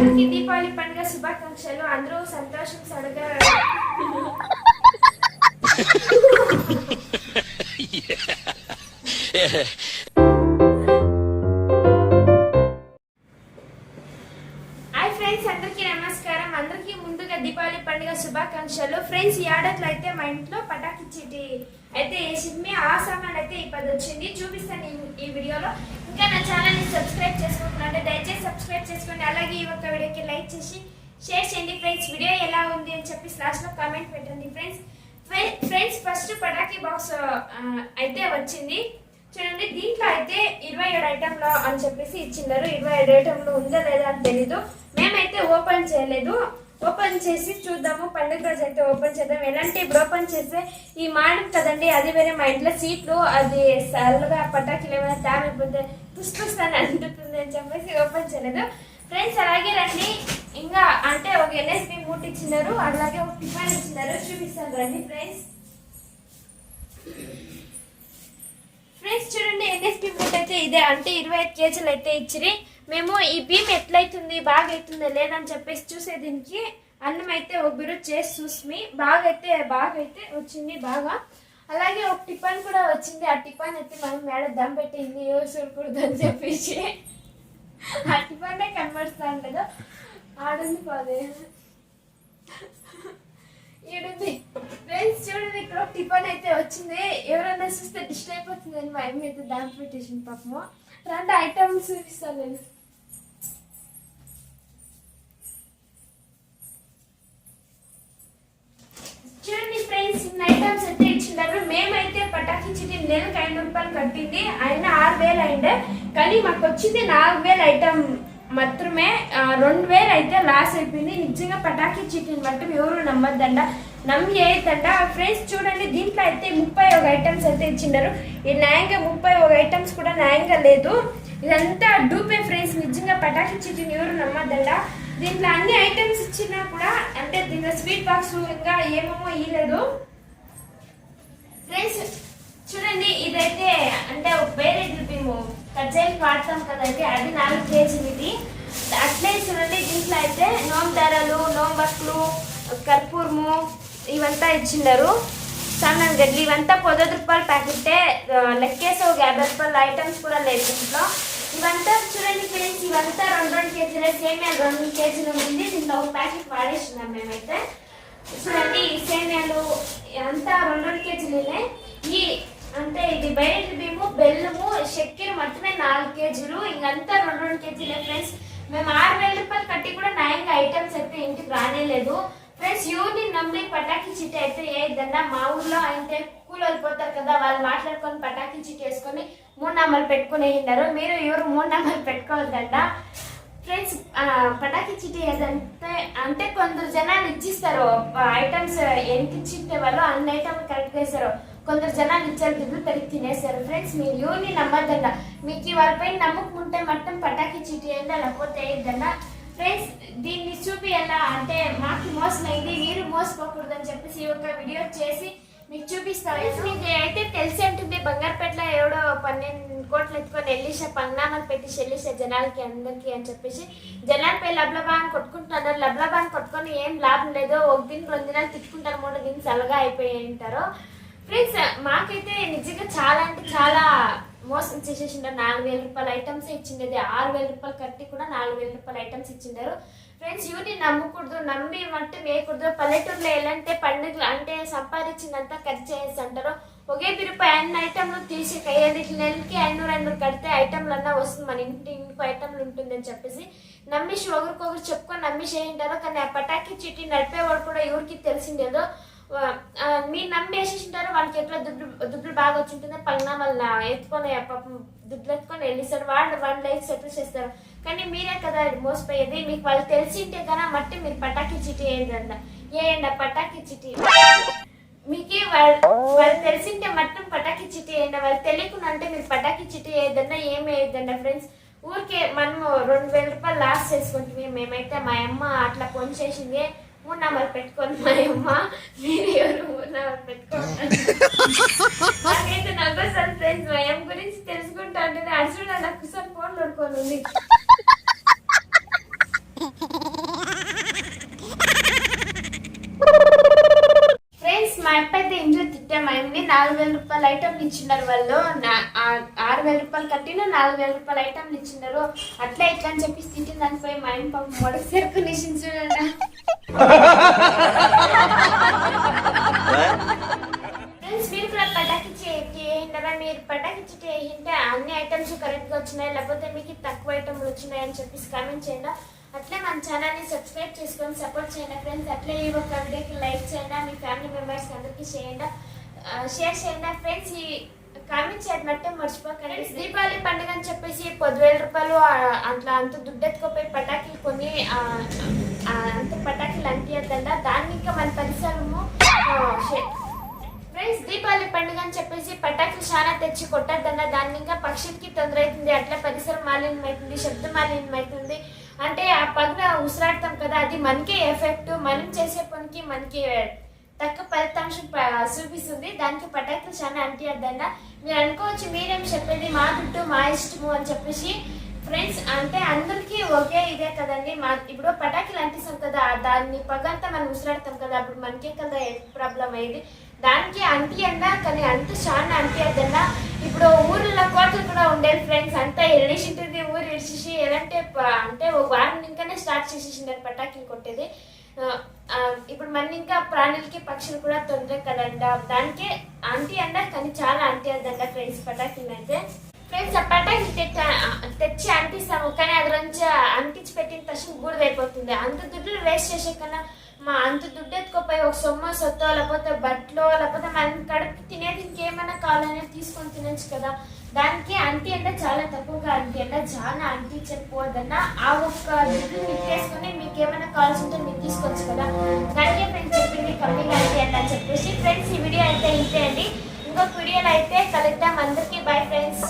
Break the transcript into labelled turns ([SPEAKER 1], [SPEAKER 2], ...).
[SPEAKER 1] అందరికీ దీపావళి పండుగ శుభాకాంక్షలు. అందరూ సంతోషం సడగా. పండుగ శుభాకాంక్షలు. ఫ్రెండ్స్ ఈ ఆడట్లో అయితే మా ఇంట్లో పటాకి చీటి అయితే వేసింది. ఆ సామాన్ అయితే ఇప్పుడు వచ్చింది. చూపిస్తాను ఈ- వీడియోలో. ఇంకా నా ఛానల్ని సబ్స్క్రైబ్ చేసుకుంటున్నాను దయచేసి సబ్స్క్రైబ్ చేసుకోండి. అలాగే ఈ ఒక్క వీడియోకి లైక్ చేసి షేర్ చేయండి. ఫ్రెండ్స్ వీడియో ఎలా ఉంది అని చెప్పి లాస్ట్లో కామెంట్ పెట్టండి ఫ్రెండ్స్. ఫ్రెండ్స్ ఫస్ట్ పటాకి బాక్స్ అయితే వచ్చింది. చూడండి దీంట్లో అయితే ఇరవై ఏడు ఐటెంలో అని చెప్పేసి ఇచ్చిన్నారు ఇరవై ఏడు ఐటెంలో ఉందా లేదా అని తెలీదు. మేమైతే ఓపెన్ చేయలేదు. ఓపెన్ చేసి చూద్దాము. పండుగ రోజు అయితే ఓపెన్ చేద్దాం. ఎలాంటి ఇప్పుడు ఓపెన్ చేస్తే ఈ మాడం కదండి అది వేరే మా ఇంట్లో సీట్లు అది సరళగా పటాకులు ఏమైనా డ్యామ్ అయిపోతే పుష్పస్తాన్ని అంటుతుంది అని చెప్పేసి ఓపెన్ చేయలేదు. ఫ్రెండ్స్ అలాగే రండి. ఇంకా అంటే ఒక ఎన్ఎస్పి మూట ఇచ్చినారు అలాగే ఒక టిఫాన్ ఇచ్చినారు. చూపిస్తాను రండి ఫ్రెండ్స్. ఫ్రెండ్స్ చూడండి ఎన్ఎస్పి మూట్ అయితే ఇదే. అంటే ఇరవై ఐదు కేజీలు అయితే ఇచ్చిరి. మేము ఈ భీమ్ ఎట్లయితుంది బాగా అవుతుందా లేదని చెప్పేసి చూసే దీనికి అన్నం అయితే ఒక బిరు చేసి చూసి బాగా అయితే బాగా అయితే వచ్చింది బాగా. అలాగే ఒక టిఫాన్ కూడా వచ్చింది. ఆ టిఫాన్ అయితే మనం మేడ దమ్ పెట్టింది ఎవరు చూడకూడదు అని చెప్పేసి. ఆ టిఫానే కనబడుతుంది? కదా ఆడుంది పోదే ఈడుంది ఫ్రెండ్స్ చూడండి ఇక్కడ ఒక టిఫన్ అయితే వచ్చింది. ఎవరైనా చూస్తే డిస్ట్ అయిపోతుంది అని మా అమ్మ అయితే దాని పెట్టేసింది పాపము. రెండు ఐటమ్స్ చూపిస్తాను. నేను చూడండి ఫ్రెండ్స్ ఇన్ని ఐటమ్స్ అయితే ఇచ్చినారు. మేమైతే పటాకి చిటి నెలకు ఐదు రూపాయలు కట్టింది. ఆయన ఆరు వేలు అయిండే కానీ మాకు వచ్చింది నాలుగు వేలు ఐటమ్ మాత్రమే. రెండు వేలు అయితే లాస్ అయిపోయింది. నిజంగా పటాకి చిటిని మాత్రం ఎవరు నమ్మద్దండ నమ్మి ఏదంట ఫ్రెండ్స్ చూడండి దీంట్లో అయితే ముప్పై ఒక ఐటమ్స్ అయితే ఇచ్చిండారు. ఈ న్యాయంగా ముప్పై ఒక ఐటమ్స్ కూడా న్యాయంగా లేదు. ఇదంతా డూపే ఫ్రెండ్స్ నిజంగా పటాకి చిటిని ఎవరు నమ్మద్దంట. దీంట్లో అన్ని ఐటమ్స్ ఇచ్చినా కూడా అంటే దీంట్లో స్వీట్ బాక్స్ ఇంకా ఏమేమో ఇయ్యలేదు. ఫ్రెండ్స్ చూడండి ఇదైతే అంటే వేరే మేము కజ్జాయికి వాడతాం కదండి అది నాలుగు కేజీలు ఇది. అట్లే చూడండి దీంట్లో అయితే నోమ్ దారాలు నోమ్ కర్పూరము ఇవంతా ఇచ్చిండారు సన్నని గడ్డలు ఇవంతా పదహైదు రూపాయల ప్యాకెట్టే ఆ, లెక్కేసి ఒక యాభై రూపాయల ఐటమ్స్ కూడా లేదు దీంట్లో. ఇవంతా చూడండి ఫ్రెండ్స్ ఇవంతా రెండు రెండు కేజీలు సేమియా రెండు కేజీలు ఉంది. దీంట్లో ఒక ప్యాకెట్ వాడేసినాం మేమైతే. చూడండి ఈ సేమియాలు అంతా రెండు రెండు కేజీలే ఈ అంటే ఇది బయట బియ్యము బెల్లము చక్కెర మొత్తమే నాలుగు కేజీలు. ఇంకంతా రెండు రెండు కేజీలే ఫ్రెండ్స్ మేము ఆరు వేల రూపాయలు కట్టి కూడా నయంగా ఐటమ్స్ అయితే ఇంటికి రానేలేదు. ఫ్రెండ్స్ యూని నమ్మి పటాకి చిట్టి అయితే ఏదన్నా మా ఊర్లో అయితే కూలి పోతారు కదా వాళ్ళు మాట్లాడుకొని పటాకి చిట్టి వేసుకొని మూడు నామాలు పెట్టుకుని ఉన్నారు. మీరు ఎవరు మూడు నామాలు పెట్టుకోవద్దంట. ఫ్రెండ్స్ పటాకి చిట్టి ఏదంటే అంటే కొందరు జనాలు ఇచ్చిస్తారు. ఐటమ్స్ ఎంత ఇచ్చింటే వాళ్ళు అన్ని ఐటమ్ కరెక్ట్గా వేస్తారు కొందరు జనాలు ఇచ్చారు దిగులు పెరిగి తినేస్తారు. ఫ్రెండ్స్ మీరు యూని నమ్మద్దండ మీకు వాళ్ళపై నమ్మకం ఉంటే మొత్తం పటాకి చిట్టి అయిందా లేకపోతే అయ్యిందన్న ఫ్రెండ్స్ దీన్ని చూపి ఎలా అంటే మాకు మోసం అయింది మీరు మోసపోకూడదు అని చెప్పేసి ఈ ఒక వీడియో చేసి మీకు చూపిస్తాను. మీకు అయితే తెలిసి ఉంటుంది బంగారుపేటలో ఎవడో పన్నెండు కోట్లు ఎత్తుకొని వెళ్ళేసా పంగ్నామాలు పెట్టి చెల్లిసా జనాలకి అందరికి అని చెప్పేసి జనాలపై లబ్లబా అని కొట్టుకుంటున్నారు. లబ్లబా అని కొట్టుకొని ఏం లాభం లేదు. ఒక దిన రెండు దినాలు తిట్టుకుంటారు మూడు దిన సలగా అయిపోయి ఉంటారు. ఫ్రెండ్స్ మాకైతే నిజంగా చాలా అంటే చాలా మోసం చేసేసిండారు నాలుగు వేల రూపాయల ఐటమ్స్ ఇచ్చిండేది. ఆరు వేల రూపాయలు కట్టి కూడా నాలుగు వేల రూపాయల ఐటమ్స్ ఇచ్చిండారు. ఫ్రెండ్స్ ఇవన్నీ నమ్మకూడదు నమ్మి అంటే వేయకూడదు పల్లెటూరులో ఎలాంటి పండుగలు అంటే సంపాదించిందంతా ఖర్చు చేసి అంటారు ఒకే రూపాయి అన్ని ఐటమ్లు తీసి ఐదు నెలకి ఐనూరు ఐనూరు కడితే ఐటమ్లు అన్నా వస్తుంది. మన ఇంటి ఇంకో ఐటమ్లు ఉంటుందని చెప్పేసి నమ్మేసి ఒకరికొకరు చెప్పుకొని నమ్మేసి ఏంటారో కానీ ఆ పటాకి చిట్టి నడిపేవాడు కూడా ఎవరికి తెలిసిందేదో మీరు నమ్మేసేసింటారు వాళ్ళకి ఎట్లా దుడ్డు దుడ్లు బాగా వచ్చింటుందో పైన వాళ్ళ ఎత్తుకొని పాపం దుడ్లు ఎత్తుకొని వెళ్ళిస్తారు. వాళ్ళు వాళ్ళ లైఫ్ సెటిల్ చేస్తారు. కానీ మీరే కదా మోసపోయేది. మీకు వాళ్ళు తెలిసింటే కదా మట్టి మీరు పటాకి చిటి వేయండి వేయండి ఆ పటాకి చిటి. మీకు వాళ్ళు వాళ్ళు తెలిసింటే మట్టం పటాకి చిటి వేయండి. వాళ్ళు తెలియకుండా అంటే మీరు పటాకి చిటి వేయద్దన్నా ఏం వేయద్దండి ఫ్రెండ్స్ ఊరికే మనము రెండు వేల రూపాయలు లాస్ చేసుకుంటున్నాం. మేమైతే మా అమ్మ అట్లా పొని చేసింది. మూడు నెంబర్ పెట్టుకొని మా అమ్మ మీరు ఎవరు మూడు నెంబర్ పెట్టుకోండి నాకైతే నవ్వొస్తుంది ఫ్రెండ్స్ మా గురించి తెలుసుకుంటా అంటే అడుచుడు నాకు ఫోన్ పడుకోను కదండి నాలుగు వేల రూపాయల ఐటమ్లు ఇచ్చినారు వాళ్ళు. ఆరు వేల రూపాయలు కట్టిన నాలుగు వేల రూపాయల ఐటమ్లు ఇచ్చినారు. అట్లా ఇట్లా అని చెప్పి తిట్టిన దానిపై మా ఆయన పాపం మొదటి సరుకు చూడండి మీరు కూడా పటాకి చేయింటారా మీరు పటాకి చేయింటే అన్ని ఐటమ్స్ కరెక్ట్గా వచ్చినాయి లేకపోతే మీకు తక్కువ ఐటమ్లు వచ్చినాయి అని చెప్పేసి కామెంట్ చేయండి. అట్లే మన ఛానల్ని సబ్స్క్రైబ్ చేసుకొని సపోర్ట్ చేయండి. ఫ్రెండ్స్ అట్లే ఈ ఒక వీడియోకి లైక్ చేయండి. మీ ఫ్యామిలీ మెంబర్స్ అందరికీ చేయండి. షేర్ చేయండి ఫ్రెండ్స్ ఈ కామెంట్ చేయడం మట్టే మర్చిపోకండి. దీపావళి పండుగ అని చెప్పేసి పదివేల రూపాయలు అట్లా అంత దుడ్డెత్తుకోపోయి పటాకులు కొని అంత పటాకులు అంటియద్దండ దాన్ని ఇంకా మన పరిసరము ఫ్రెండ్స్ దీపావళి పండుగ అని చెప్పేసి పటాకులు చాలా తెచ్చి కొట్టద్దన్న దాన్ని ఇంకా పక్షులకి తొందర అవుతుంది అట్లా పరిసరం మాలిన్యం అవుతుంది శబ్ద మాలిన్యం అవుతుంది అంటే ఆ పగల ఉసిరాడతాం కదా అది మనకే ఎఫెక్ట్ మనం చేసే పనికి మనకి తక్కువ ఫలితాంశం చూపిస్తుంది. దానికి పటాకులు చాలా అంటియద్దన్న మీరు అనుకోవచ్చు మీరేం చెప్పేది మా దుడ్డు మా ఇష్టము అని చెప్పేసి. ఫ్రెండ్స్ అంటే అందరికీ ఒకే ఇదే కదండి. మా ఇప్పుడు పటాకులు అంటిస్తాం కదా దాన్ని పగంతా మనం ఉసిరాడతాం కదా అప్పుడు మనకే కదా ప్రాబ్లం అయ్యేది? దానికి అంటి అన్నా కానీ అంత చాలా అంటి అదన్నా ఇప్పుడు ఊర్లో కోతలు కూడా ఉండేది ఫ్రెండ్స్ అంతా ఎడిసింటుంది ఊరు ఎడిచేసి ఎలాంటి అంటే ఒక వారం ఇంకానే స్టార్ట్ చేసేసిండారు పటాకులు కొట్టేది. ఇప్పుడు మన ఇంకా ప్రాణులకి పక్షులు కూడా తొందర కదంట. దానికి ఆంటీ అండ కానీ చాలా ఆంటీ అదండ ఫ్రెండ్స్ పటాకులు అయితే ఫ్రెండ్స్ ఆ పటాకులు తెచ్చి తెచ్చి అంటిస్తాము కానీ అది నుంచి అంటించి పెట్టిన తక్షణం బూడిదైపోతుంది. అంత దుడ్డులు వేస్ట్ చేసే కన్నా మా అంత దుడ్డు ఎత్తుకోపోయి ఒక సొమ్మ సొత్తో లేకపోతే బట్టలో లేకపోతే మనం కడుపు తినేది ఇంకేమైనా కావాలనేది తీసుకొని తినచ్చు కదా. దానికి అంటీ అంటే చాలా తక్కువగా అంటీ అంటే చాలా అంటించకపోవద్దన్న ఆ ఒక్క దుడ్డు మీకు తీసుకొని మీకు ఏమైనా కావాల్సి ఉంటుంది చేసుకోవచ్చు కదా? దానికి ఫ్రెండ్స్ చెప్పింది కప్పింగ్ అయితే అని చెప్పేసి. ఫ్రెండ్స్ ఈ వీడియో అయితే ఇంతే అండి. ఇంకొక వీడియోలో అయితే కలుద్దాం. అందరికీ బై ఫ్రెండ్స్